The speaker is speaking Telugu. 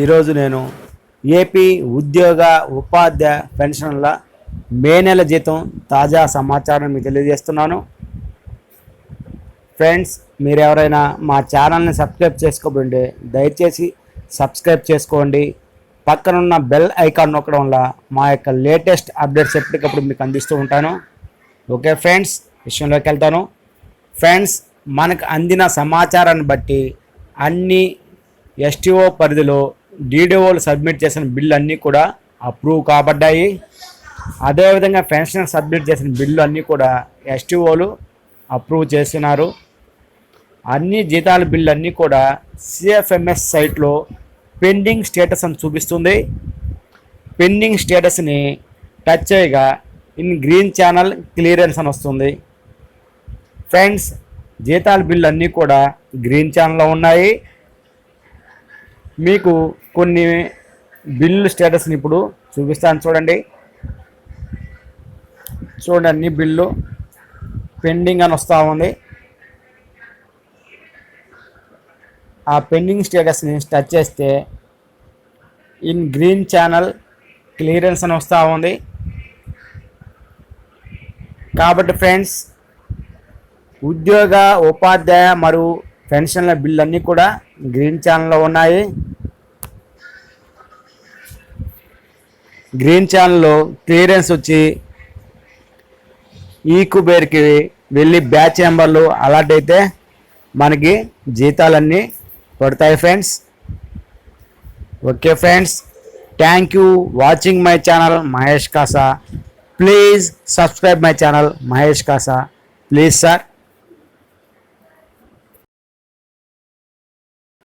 ఈరోజు నేను ఏపీ ఉద్యోగ ఉపాధ్యాయ పెన్షన్ల మే నెల జీతం తాజా సమాచారం మీకు తెలియజేస్తున్నాను. ఫ్రెండ్స్ మీరు ఎవరైనా మా ఛానల్ని సబ్స్క్రైబ్ చేసుకోబోండి దయచేసి సబ్స్క్రైబ్ చేసుకోండి. పక్కనున్న బెల్ ఐకాన్ నొక్కడం వల్ల మా యొక్క లేటెస్ట్ అప్డేట్స్ ఎప్పటికప్పుడు మీకు అందిస్తూ ఉంటాను. ఓకే ఫ్రెండ్స్ విషయంలోకి వెళ్తాను. ఫ్రెండ్స్ మనకు అందిన సమాచారాన్ని బట్టి అన్ని ఎస్టీఓ పరిధిలో డీడీఓలు సబ్మిట్ చేసిన బిల్లు అన్నీ కూడా అప్రూవ్ కాబడ్డాయి. అదేవిధంగా పెన్షన్ సబ్మిట్ చేసిన బిల్లు అన్నీ కూడా ఎస్టీఓలు అప్రూవ్ చేస్తున్నారు అన్ని జీతాల బిల్లు అన్నీ కూడా సిఎఫ్ఎంఎస్ సైట్లో పెండింగ్ స్టేటస్ అని చూపిస్తుంది. పెండింగ్ స్టేటస్ని టచ్ చేయగా ఇన్ గ్రీన్ ఛానల్ క్లియరెన్స్ అని వస్తుంది. ఫ్రెండ్స్ జీతాల బిల్లు అన్నీ కూడా గ్రీన్ ఛానల్లో ఉన్నాయి. మీకు కొన్ని బిల్లు స్టేటస్ని ఇప్పుడు చూపిస్తాను. చూడండి. చూడండి అన్ని బిల్లు పెండింగ్ అని వస్తూ ఉంది. ఆ పెండింగ్ స్టేటస్ని టచ్ చేస్తే ఇన్ గ్రీన్ ఛానల్ క్లియరెన్స్ అని వస్తూ ఉంది. కాబట్టి ఫ్రెండ్స్ ఉద్యోగ ఉపాధ్యాయ మరియు పెన్షన్ల బిల్లు అన్నీ కూడా గ్రీన్ ఛానల్లో ఉన్నాయి. గ్రీన్ ఛానల్లో క్లియరెన్స్ వచ్చి ఈ కుబేర్కి వెళ్ళి బ్యాచ్ నెంబర్లు అలాట్ అయితే మనకి జీతాలన్నీ పడతాయి friends okay friends thank you watching my channel Mahesh Kasa please subscribe my channel Mahesh Kasa please sir